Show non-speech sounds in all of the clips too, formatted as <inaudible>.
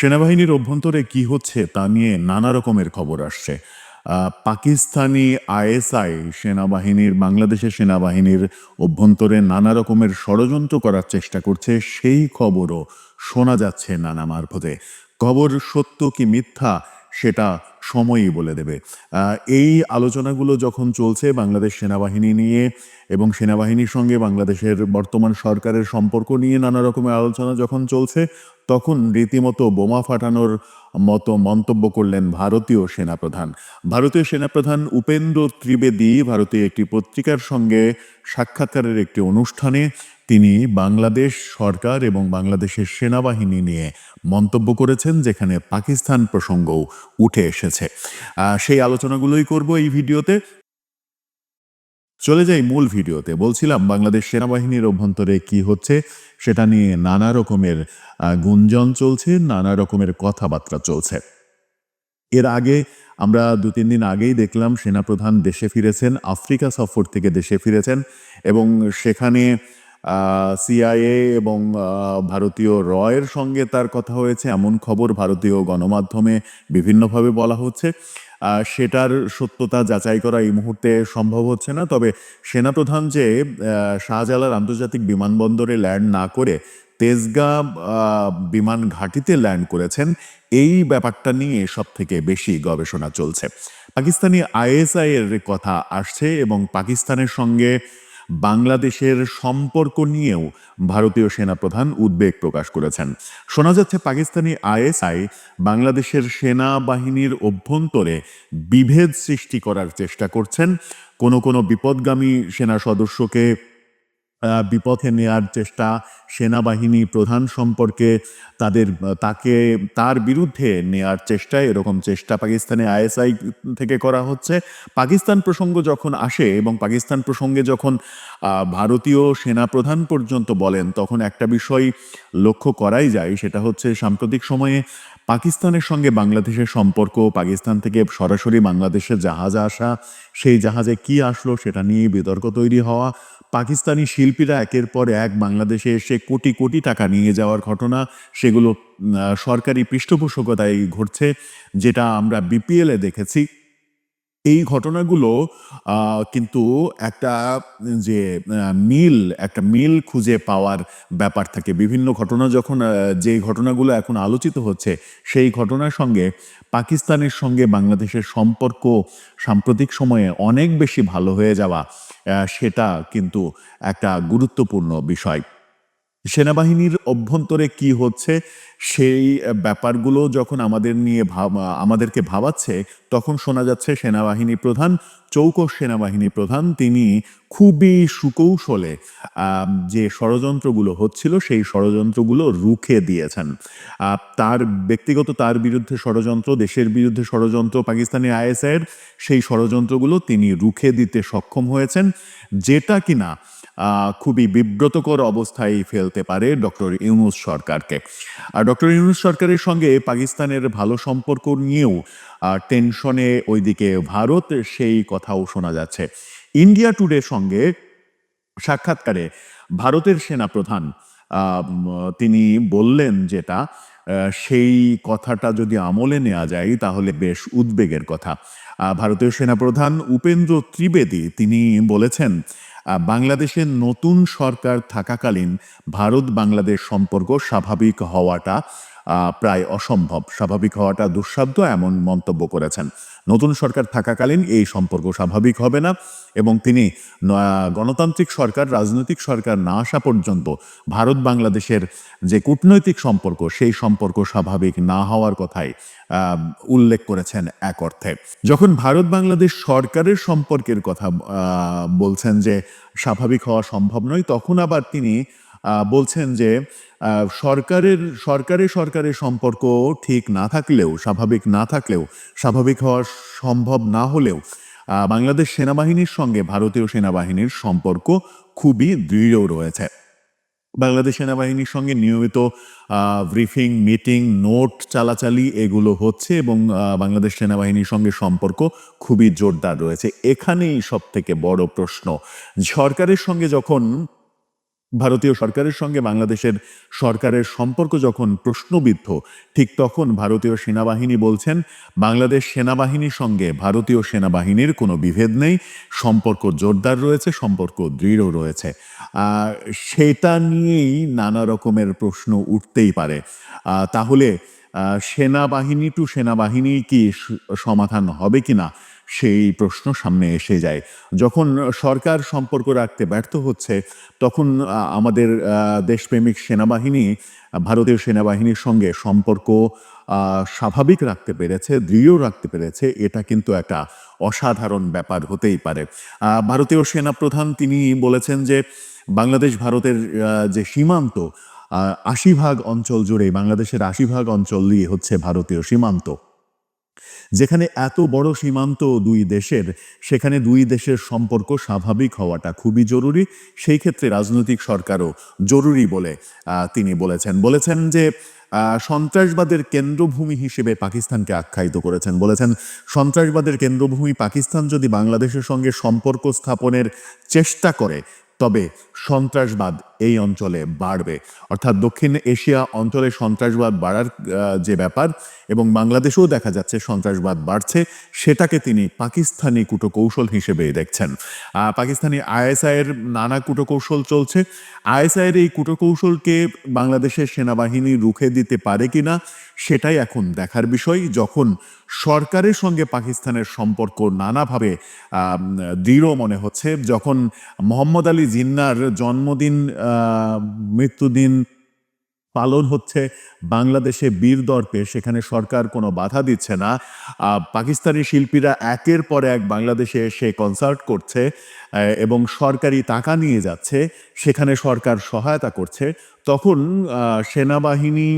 সেনাবাহিনীর অভ্যন্তরে কি হচ্ছে তা নিয়ে নানা রকমের খবর আসছে। পাকিস্তানি আইএসআই সেনাবাহিনীর, বাংলাদেশের সেনাবাহিনীর অভ্যন্তরে নানা রকমের ষড়যন্ত্র করার চেষ্টা করছে, সেই খবরও শোনা যাচ্ছে নানা মারফতে। খবর সত্য কি মিথ্যা? সেটা সময়ই বলে দেবে। এই আলোচনাগুলো যখন চলছে বাংলাদেশ সেনাবাহিনী নিয়ে এবং সেনাবাহিনীর সঙ্গে বাংলাদেশের বর্তমান সরকারের সম্পর্ক নিয়ে নানা রকমের আলোচনা যখন চলছে, তখন রীতিমতো বোমা ফাটানোর মতো মন্তব্য করলেন ভারতীয় সেনাপ্রধান। ভারতীয় সেনাপ্রধান উপেন্দ্র ত্রিবেদী ভারতীয় একটি পত্রিকার সঙ্গে সাক্ষাৎকারের একটি অনুষ্ঠানে তিনি বাংলাদেশ সরকার এবং বাংলাদেশের সেনাবাহিনী নিয়ে মন্তব্য করেছেন, যেখানে পাকিস্তান প্রসঙ্গও উঠে এসেছে। সেই আলোচনাগুলোই করব এই ভিডিওতে। চলে যাই মূল ভিডিওতে। বলছিলাম, বাংলাদেশ সেনাবাহিনীর অভ্যন্তরে কি হচ্ছে সেটা নিয়ে নানা রকমের গুঞ্জন চলছে, নানা রকমের কথাবার্তা চলছে। এর আগে আমরা দু, তিন দিন আগেই দেখলাম, সেনাপ্রধান দেশে ফিরেছেন, আফ্রিকা সফর থেকে দেশে ফিরেছেন এবং সেখানে সিআইএ এবং ভারতীয় রয়ের সঙ্গে তার কথা হয়েছে। এমন খবর ভারতীয় গণমাধ্যমে বিভিন্নভাবে বলা হচ্ছে। সেটার সত্যতা যাচাই করা এই মুহূর্তে সম্ভব হচ্ছে না। তবে সেনাপ্রধান যে শাহজালাল আন্তর্জাতিক বিমানবন্দরে ল্যান্ড না করে তেজগা বিমান ঘাঁটিতে ল্যান্ড করেছেন, এই ব্যাপারটা নিয়ে সব থেকে বেশি গবেষণা চলছে। পাকিস্তানি আইএসআই এর কথা আসছে এবং পাকিস্তানের সঙ্গে বাংলাদেশের সম্পর্ক নিয়েও ভারতীয় সেনাপ্রধান উদ্বেগ প্রকাশ করেছেন। শোনা যাচ্ছে পাকিস্তানি আইএসআই বাংলাদেশের সেনাবাহিনীর অভ্যন্তরে বিভেদ সৃষ্টি করার চেষ্টা করছেন। কোনো কোনো বিপদগামী সেনা সদস্যকে বিপথে নেয়ার চেষ্টা সেনাবাহিনী প্রধান সম্পর্কে তাদের, তাকে, তার বিরুদ্ধে নেয়ার চেষ্টা এরকম চেষ্টা পাকিস্তানে আইএসআই থেকে করা হচ্ছে। পাকিস্তান প্রসঙ্গ যখন আসে এবং পাকিস্তান প্রসঙ্গে যখন ভারতীয় সেনাপ্রধান পর্যন্ত বলেন, তখন একটা বিষয় লক্ষ্য করাই যায়, সেটা হচ্ছে সাম্প্রতিক সময়ে পাকিস্তানের সঙ্গে বাংলাদেশের সম্পর্ক, পাকিস্তান থেকে সরাসরি বাংলাদেশে জাহাজ আসা, সেই জাহাজে কি আসলো সেটা নিয়ে বিতর্ক তৈরি হওয়া পাকিস্তানি শিল্পীরা একের পর এক বাংলাদেশে এসে কোটি কোটি টাকা নিয়ে যাওয়ার ঘটনা, সেগুলো সরকারি পৃষ্ঠপোষকতায় ঘটছে, যেটা আমরা বিপিএলে দেখেছি। এই ঘটনাগুলো কিন্তু একটা যে মিল, একটা মিল খুঁজে পাওয়ার ব্যাপার থাকে। বিভিন্ন ঘটনা যখন যে ঘটনাগুলো এখন আলোচিত হচ্ছে, সেই ঘটনার সঙ্গে পাকিস্তানের সঙ্গে বাংলাদেশের সম্পর্ক সাম্প্রতিক সময়ে অনেক বেশি ভালো হয়ে যাওয়া সেটা কিন্তু একটা গুরুত্বপূর্ণ বিষয়। সেনাবাহিনীর অভ্যন্তরে কি হচ্ছে, সেই ব্যাপারগুলো যখন আমাদের নিয়ে ভাব, আমাদেরকে ভাবাচ্ছে, তখন শোনা যাচ্ছে সেনাবাহিনী প্রধান, চৌকস সেনাবাহিনী প্রধান, তিনি খুবই সুকৌশলে যে ষড়যন্ত্রগুলো হচ্ছিল, সেই ষড়যন্ত্রগুলো রুখে দিয়েছেন। তার ব্যক্তিগত, তার বিরুদ্ধে ষড়যন্ত্র, দেশের বিরুদ্ধে ষড়যন্ত্র, পাকিস্তানি আইএসআইয়ের সেই ষড়যন্ত্রগুলো তিনি রুখে দিতে সক্ষম হয়েছেন। যেটা কিনা খুবই বিব্রতকর অবস্থায় ফেলতে পারে ডক্টর ইউনুস সরকারকে। আর ডক্টর ইউনুস সরকারের সঙ্গে পাকিস্তানের ভালো সম্পর্ক নিয়েও টেনশনে ওইদিকে ভারত, সেই কথাও শোনা যাচ্ছে। ইন্ডিয়া টুডের সঙ্গে সাক্ষাৎকারে ভারতের সেনাপ্রধান তিনি বললেন যেটা সেই কথাটা যদি আমলে নেওয়া যায় তাহলে বেশ উদ্বেগের কথা। ভারতীয় সেনাপ্রধান উপেন্দ্র ত্রিবেদী তিনি বলেছেন বাংলাদেশের নতুন সরকার থাকাকালীন ভারত বাংলাদেশ সম্পর্ক স্বাভাবিক হওয়াটা প্রায় অসম্ভব। স্বাভাবিক হওয়াটা দুঃসাধ্য, এমন মন্তব্য করেছেন। নতুন সরকার থাকাকালীন এই সম্পর্ক স্বাভাবিক হবে না এবং তিনি গণতান্ত্রিক সরকার, রাজনৈতিক সরকার না আসা পর্যন্ত ভারত বাংলাদেশের যে কূটনৈতিক সম্পর্ক, সেই সম্পর্ক স্বাভাবিক না হওয়ার কথাই উল্লেখ করেছেন এক অর্থে। যখন ভারত বাংলাদেশ সরকারের সম্পর্কের কথা বলছেন যে স্বাভাবিক হওয়া সম্ভব নয়, তখন আবার তিনি বলছেন যে সরকারের, সরকারে সরকারের সম্পর্ক ঠিক না থাকলেও, স্বাভাবিক না থাকলেও, স্বাভাবিক হওয়া সম্ভব না হলেও বাংলাদেশ সেনাবাহিনীর সঙ্গে ভারতীয় সেনাবাহিনীর সম্পর্ক খুবই দৃঢ় রয়েছে। বাংলাদেশ সেনাবাহিনীর সঙ্গে নিয়মিত ব্রিফিং, মিটিং, নোট চালাচালি এগুলো হচ্ছে এবং বাংলাদেশ সেনাবাহিনীর সঙ্গে সম্পর্ক খুবই জোরদার রয়েছে। এখানেই সব থেকে বড় প্রশ্ন, সরকারের সঙ্গে যখন ভারতীয় সরকারের সঙ্গে বাংলাদেশের সরকারের সম্পর্ক যখন প্রশ্নবিদ্ধ, ঠিক তখন ভারতীয় সেনাবাহিনী বলছেন, বাংলাদেশ সেনাবাহিনীর সঙ্গে ভারতীয় সেনাবাহিনীর কোনো বিভেদ নেই, সম্পর্ক জোরদার রয়েছে, সম্পর্ক দৃঢ় রয়েছে। সেটা নিয়েই নানা রকমের প্রশ্ন উঠতেই পারে। তাহলে সেনাবাহিনী টু সেনাবাহিনী কি সমাধান হবে কিনা? সেই প্রশ্ন সামনে এসে যায়। যখন সরকার সম্পর্ক রাখতে ব্যর্থ হচ্ছে, তখন আমাদের দেশপ্রেমিক সেনাবাহিনী, ভারতীয় সেনাবাহিনীর সঙ্গে সম্পর্ক স্বাভাবিক রাখতে পেরেছে, দৃঢ় রাখতে পেরেছে, এটা কিন্তু একটা অসাধারণ ব্যাপার হতেই পারে। ভারতীয় সেনাপ্রধান তিনি বলেছেন যে, বাংলাদেশ ভারতের যে সীমান্ত আশি ভাগ অঞ্চল জুড়ে বাংলাদেশের আশি ভাগ অঞ্চল দিয়ে হচ্ছে ভারতীয় সীমান্ত। যেখানে এত বড় সীমান্ত দুই দেশের, সেখানে দুই দেশের সম্পর্ক স্বাভাবিক হওয়াটা খুবই জরুরি। সেই ক্ষেত্রে রাজনৈতিক সরকারও জরুরি বলে তিনি বলেছেন। বলেছেন যে সন্ত্রাসবাদের কেন্দ্রভূমি হিসেবে পাকিস্তানকে আখ্যায়িত করেছেন। বলেছেন, সন্ত্রাসবাদের কেন্দ্রভূমি পাকিস্তান যদি বাংলাদেশের সঙ্গে সম্পর্ক স্থাপনের চেষ্টা করে তবে সন্ত্রাসবাদ এই অঞ্চলে বাড়বে। অর্থাৎ দক্ষিণ এশিয়া অঞ্চলে সন্ত্রাসবাদ বাড়ার যে ব্যাপার এবং বাংলাদেশেও দেখা যাচ্ছে সন্ত্রাসবাদ বাড়ছে, সেটাকে তিনি পাকিস্তানি কূটকৌশল হিসেবে দেখছেন। পাকিস্তানি আইএসআইয়ের নানা কূটকৌশল চলছে। আইএসআইয়ের এই কূটকৌশলকে বাংলাদেশের সেনাবাহিনী রুখে দিতে পারে কিনা, সেটাই এখন দেখার বিষয়। যখন সরকারের সঙ্গে পাকিস্তানের সম্পর্ক নানাভাবে দৃঢ় মনে হচ্ছে। যখন মোহাম্মদ আলী জিন্নার জন্মদিন মৃত্যুদিন পালন হচ্ছে, বাংলাদেশে বীর দর্পে, সেখানে সরকার কোনো বাধা দিচ্ছে না। পাকিস্তানি শিল্পীরা একের পর এক বাংলাদেশে এসে কনসার্ট করছে এবং সরকারি টাকা নিয়ে যাচ্ছে। সেখানে সরকার সহায়তা করছে। তখন সেনাবাহিনী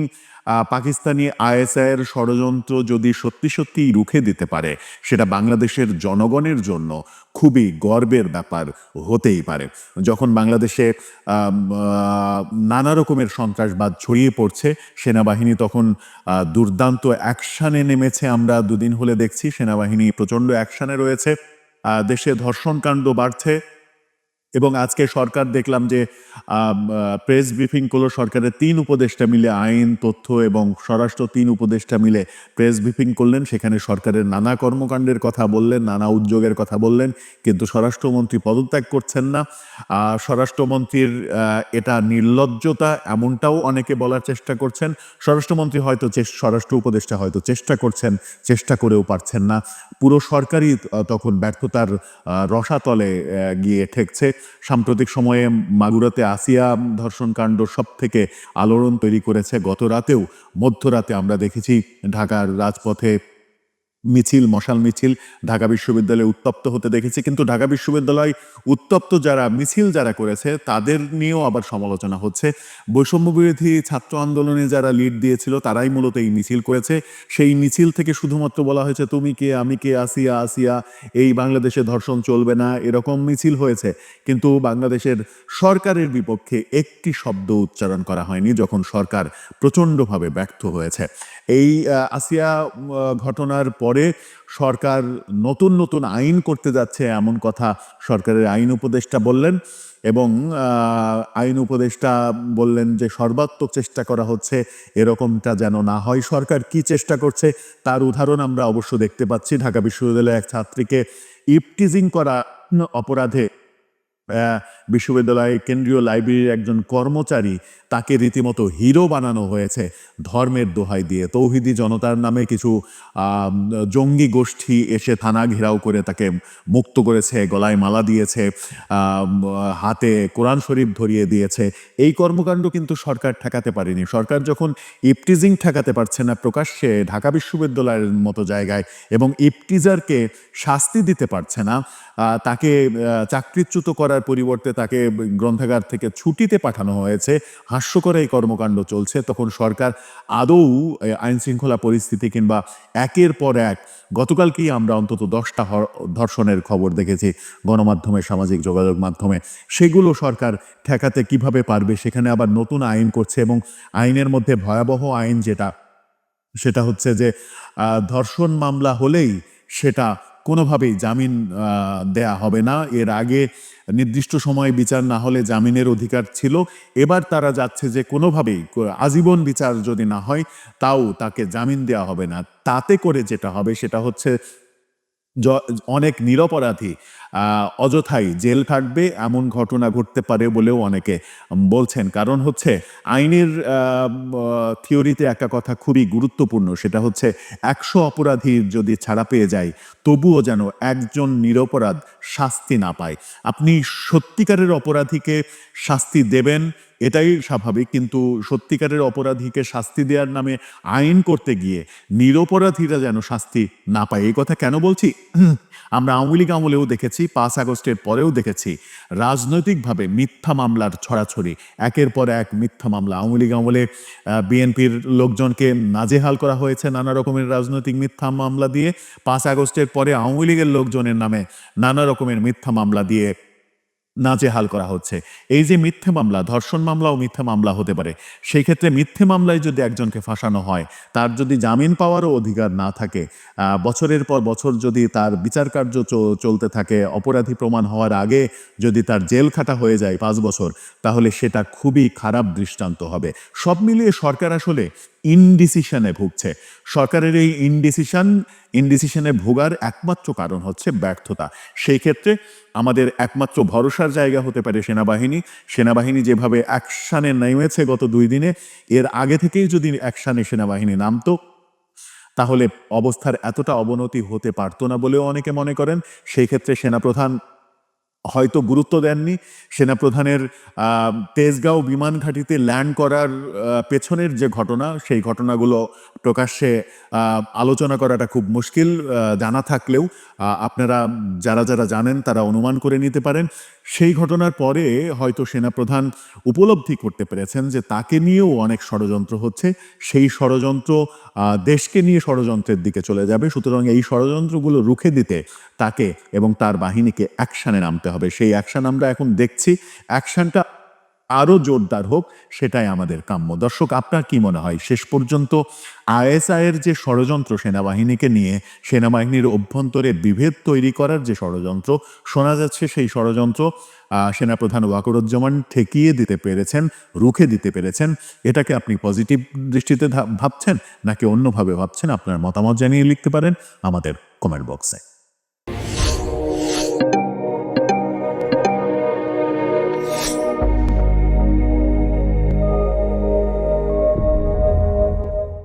পাকিস্তানি আইএসআইয়ের ষড়যন্ত্র যদি সত্যি সত্যিই রুখে দিতে পারে, সেটা বাংলাদেশের জনগণের জন্য খুবই গর্বের ব্যাপার হতেই পারে। যখন বাংলাদেশে নানা রকমের সন্ত্রাসবাদ ছড়িয়ে পড়ছে, সেনাবাহিনী তখন দুর্দান্ত অ্যাকশানে নেমেছে আমরা দুদিন হলে দেখছি, সেনাবাহিনী প্রচণ্ড অ্যাকশানে রয়েছে। দেশে ধর্ষণকাণ্ড বাড়ছে এবং আজকে সরকার দেখলাম যে প্রেস ব্রিফিং করল সরকারের তিন উপদেষ্টা মিলে, আইন, তথ্য এবং স্বরাষ্ট্র তিন উপদেষ্টা মিলে প্রেস ব্রিফিং করলেন। সেখানে সরকারের নানা কর্মকাণ্ডের কথা বললেন, নানা উদ্যোগের কথা বললেন, কিন্তু স্বরাষ্ট্রমন্ত্রী পদত্যাগ করছেন না। স্বরাষ্ট্রমন্ত্রীর এটা নির্লজ্জতা এমনটাও অনেকে বলার চেষ্টা করছেন। স্বরাষ্ট্রমন্ত্রী হয়তো স্বরাষ্ট্র উপদেষ্টা হয়তো চেষ্টা করছেন, চেষ্টা করেও পারছেন না। পুরো সরকারই তখন ব্যর্থতার রসাতলে গিয়ে ঠেকছে। সাম্প্রতিক সময়ে মাগুরাতে আসিয়া ধর্ষণকাণ্ড সব থেকে আলোড়ন তৈরি করেছে। গত রাতেও মধ্যরাতে আমরা দেখেছি ঢাকার রাজপথে মিছিল, মশাল মিছিল ঢাকা বিশ্ববিদ্যালয়ে উত্তপ্ত হতে দেখেছি। কিন্তু ঢাকা বিশ্ববিদ্যালয় উত্তপ্ত যারা মিছিল যারা করেছে, তাদের নিয়েও আবার সমালোচনা হচ্ছে। বৈষম্য বিরোধী ছাত্র আন্দোলনে যারা লিড দিয়েছিল, তারাই মূলত এই মিছিল করেছে। সেই মিছিল থেকে শুধুমাত্র বলা হয়েছে, তুমি কে? আমি কে? আসিয়া আসিয়া, এই বাংলাদেশে ধর্ষণ চলবে না। এরকম মিছিল হয়েছে। কিন্তু বাংলাদেশের সরকারের বিপক্ষে একটি শব্দ উচ্চারণ করা হয়নি, যখন সরকার প্রচণ্ডভাবে ব্যর্থ হয়েছে। এই আসিয়া ঘটনার পরে সরকার নতুন নতুন আইন করতে যাচ্ছে, এমন কথা সরকারের আইন উপদেষ্টা বললেন এবং আইন উপদেষ্টা বললেন যে সর্বাত্মক চেষ্টা করা হচ্ছে এরকমটা যেন না হয়। সরকার কি চেষ্টা করছে তার উদাহরণ আমরা অবশ্য দেখতে পাচ্ছি। ঢাকা বিশ্ববিদ্যালয়ে এক ছাত্রীকে ইপটিজিং করা অপরাধে বিশ্ববিদ্যালয় কেন্দ্রীয় লাইব্রেরির একজন কর্মচারী তাকে রীতিমতো হিরো বানানো হয়েছে। ধর্মের দোহাই দিয়ে তৌহিদি জনতার নামে কিছু জঙ্গি গোষ্ঠী এসে থানা ঘেরাও করে তাকে মুক্ত করেছে, গলায় মালা দিয়েছে হাতে কোরআন শরীফ ধরিয়ে দিয়েছে। এই কর্মকাণ্ড কিন্তু সরকার ঠেকাতে পারেনি। সরকার যখন ইপটিজিং ঠেকাতে পারছে না, প্রকাশ্যে ঢাকা বিশ্ববিদ্যালয়ের মতো জায়গায় এবং ইপটিজারকে শাস্তি দিতে পারছে না তাকে চাকরিচ্যুত করার পরিবর্তে তাকে গ্রন্থাগার থেকে ছুটিতে পাঠানো হয়েছে। হাস্যকর এই কর্মকাণ্ড চলছে, তখন সরকার আদৌ আইন শৃঙ্খলা পরিস্থিতি কিংবা একের পর এক, গতকালকেই আমরা অন্তত দশটা ধর্ষণের খবর দেখেছি গণমাধ্যমে, সামাজিক যোগাযোগ মাধ্যমে। সেগুলো সরকার ঠেকাতে কীভাবে পারবে সেখানে আবার নতুন আইন করছে এবং আইনের মধ্যে ভয়াবহ আইন যেটা, সেটা হচ্ছে যে ধর্ষণ মামলা হলেই সেটা কোনোভাবেই জামিন দেয়া হবে না। এর আগে নির্দিষ্ট সময়ে বিচার না হলে জামিনের অধিকার ছিল। এবার তারা যাচ্ছে যে কোনোভাবেই আজীবন বিচার যদি না হয়, তাও তাকে জামিন দেওয়া হবে না। তাতে করে যেটা হবে সেটা হচ্ছে অনেক নিরপরাধী অযথাই জেল কাটবে এমন ঘটনা ঘটতে পারে বলেও অনেকে বলছেন। কারণ হচ্ছে আইনের থিওরিতে একটা কথা খুবই গুরুত্বপূর্ণ, সেটা হচ্ছে একশো অপরাধী যদি ছাড়া পেয়ে যায়, তবুও যেন একজন নিরপরাধ শাস্তি না পায়। আপনি সত্যিকারের অপরাধীকে শাস্তি দেবেন, এটাই স্বাভাবিক, কিন্তু সত্যিকারের অপরাধীকে শাস্তি দেওয়ার নামে আইন করতে গিয়ে নিরপরাধীরা যেন শাস্তি না পায়, এই কথা কেন বলছি? <clears throat> আমরা আওয়ামী লীগ আমলেও দেখেছি পাঁচ আগস্টের পরেও দেখেছি। রাজনৈতিকভাবে মিথ্যা মামলার ছড়াছড়ি, একের পর এক মিথ্যা মামলা। আওয়ামী লীগ আমলে বিএনপির লোকজনকে নাজেহাল করা হয়েছে নানা রকমের রাজনৈতিক মিথ্যা মামলা দিয়ে। পাঁচ আগস্টের পরে আওয়ামী লীগের লোকজনের নামে নানা রকমের মিথ্যা মামলা দিয়ে নাজেহাল করা হচ্ছে। এই যে মিথ্যে মামলা, ধর্ষণ মামলাও মিথ্যে মামলা হতে পারে সেই ক্ষেত্রে মিথ্যে মামলায় যদি একজনকে ফাঁসানো হয়, তার যদি জামিন পাওয়ারও অধিকার না থাকে বছরের পর বছর যদি তার বিচার কার্য চলতে থাকে, অপরাধী প্রমাণ হওয়ার আগে যদি তার জেল খাটা হয়ে যায় পাঁচ বছর, তাহলে সেটা খুবই খারাপ দৃষ্টান্ত হবে। সব মিলিয়ে সরকার আসলে ইনডিসিশনে ভুগছে। সরকারের এই ইনডিসিশন ইনডিসিশনে ভোগার একমাত্র কারণ হচ্ছে ব্যর্থতা। সেই ক্ষেত্রে আমাদের একমাত্র ভরসার জায়গা হতে পারে সেনাবাহিনী। সেনাবাহিনী যেভাবে অ্যাকশানে নেমেছে গত দুই দিনে, এর আগে থেকেই যদি অ্যাকশানে সেনাবাহিনী নামতো, তাহলে অবস্থার এতটা অবনতি হতে পারতো না বলেও অনেকে মনে করেন। সেই ক্ষেত্রে সেনাপ্রধান হয়তো গুরুত্ব দেননি। সেনাপ্রধানের তেজগাঁও বিমান ঘাঁটিতে ল্যান্ড করার পেছনের যে ঘটনা, সেই ঘটনাগুলো প্রকাশ্যে আলোচনা করাটা খুব মুশকিল জানা থাকলেও আপনারা যারা যারা জানেন তারা অনুমান করে নিতে পারেন। সেই ঘটনার পরে হয়তো সেনাপ্রধান উপলব্ধি করতে পেরেছেন যে তাকে নিয়েও অনেক ষড়যন্ত্র হচ্ছে। সেই ষড়যন্ত্র দেশকে নিয়ে ষড়যন্ত্রের দিকে চলে যাবে। সুতরাং এই ষড়যন্ত্রগুলো রুখে দিতে তাকে এবং তার বাহিনীকে অ্যাকশানে নামতে হবে। সেই অ্যাকশন আমরা এখন দেখছি। অ্যাকশনটা আরও জোরদার হোক, সেটাই আমাদের কাম্য। দর্শক, আপনার কি মনে হয়? শেষ পর্যন্ত আইএসআইয়ের যে ষড়যন্ত্র সেনাবাহিনীকে নিয়ে, সেনাবাহিনীর অভ্যন্তরে বিভেদ তৈরি করার যে ষড়যন্ত্র, শোনা যাচ্ছে সেই ষড়যন্ত্র সেনাপ্রধান ওয়াকরুজ্জামান ঠেকিয়ে দিতে পেরেছেন, রুখে দিতে পেরেছেন। এটাকে আপনি পজিটিভ দৃষ্টিতে ভাবছেন? নাকি অন্যভাবে ভাবছেন? আপনার মতামত জানিয়ে লিখতে পারেন আমাদের কমেন্ট বক্সে